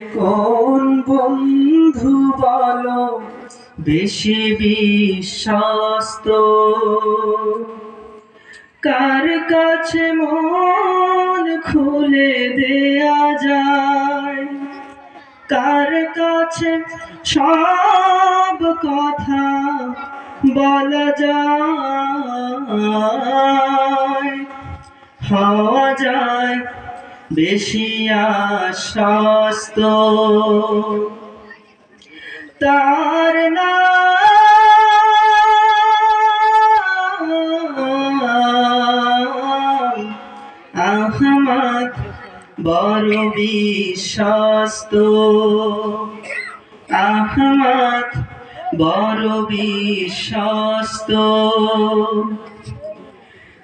কোন বন্ধু বলো বেশি বিশ্বস্ত? কার কাছে মন খুলে দেয়া যায়? কার কাছে সব কথা বলা যায়? হওয়া বেশি আশ্বস্ত। তার নাম আহমদ বড় বিশ্বস্ত। আহমদ বড় বিশ্বস্ত।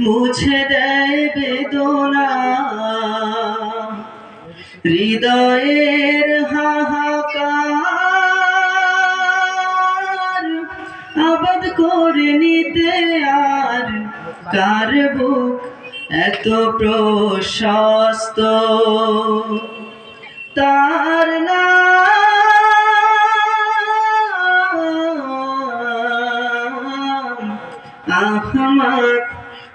মুছে দেয় বেদনা। হৃদয়ের হাহাকার আবাদ করে নিতে আর কার বুক এত প্রশস্ত? তার নাম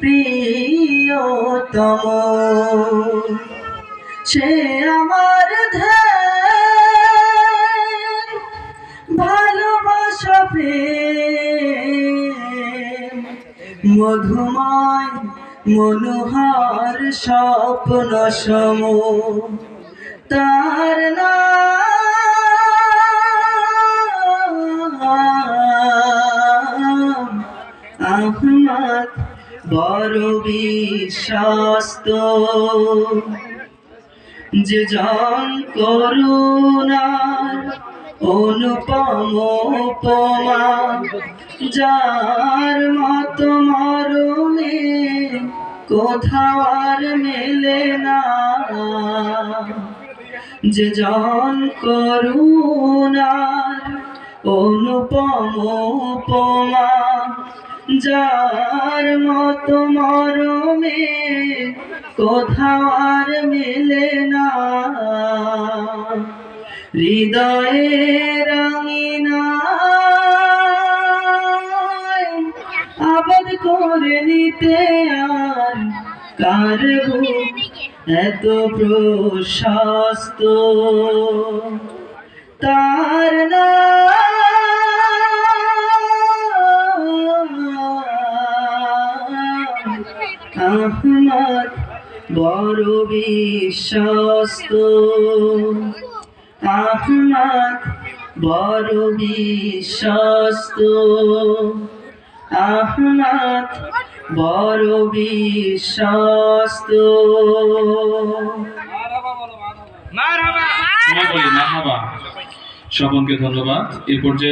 প্রিয়তম। সে আমার ধ্যান ভালোবাসা মধুময় মনোহর স্বপ্ন সম। তার নাম আহমদ। বড় বিশ্বস্ত যে জন করুণার অনুপম উপমা, যার মত মরমে কোথাও আর মেলে না। যে জন করুণার অনুপম উপমা যার মত মরমে কোথাও আর মেলে না। হৃদয়ে রঙিনা। আবাদ করে নিতে আর কার এত প্রশস্ত? তার নাম আহমদ বড় বিশ্বস্ত। আহমদ বড় বিশ্বস্ত। আহমদ বড় বিশ্বস্ত। মারহাবা। স্বপনকে ধন্যবাদ। এ পর্যায়ে